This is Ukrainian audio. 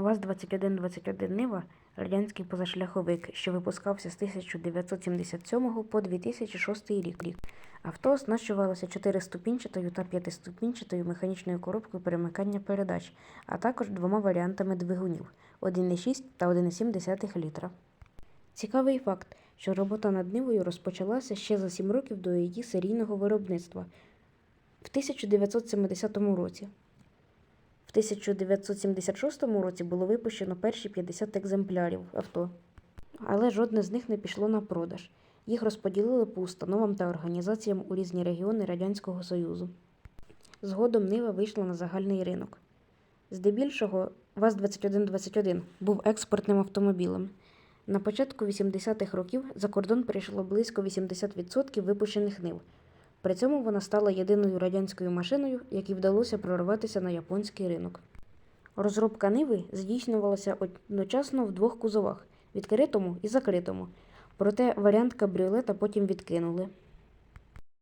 ВАЗ-2121 Нива – радянський позашляховик, що випускався з 1977 по 2006 рік. Авто оснащувалося чотириступінчатою та п'ятиступінчатою механічною коробкою перемикання передач, а також двома варіантами двигунів – 1,6 та 1,7 літра. Цікавий факт, що робота над Нивою розпочалася ще за 7 років до її серійного виробництва в 1970 році. В 1976 році було випущено перші 50 екземплярів авто, але жодне з них не пішло на продаж. Їх розподілили по установам та організаціям у різні регіони Радянського Союзу. Згодом Нива вийшла на загальний ринок. Здебільшого ВАЗ-2121 був експортним автомобілем. На початку 80-х років за кордон прийшло близько 80% випущених нив. При цьому вона стала єдиною радянською машиною, якій вдалося прорватися на японський ринок. Розробка Ниви здійснювалася одночасно в двох кузовах відкритому і закритому. Проте варіант кабріолета потім відкинули.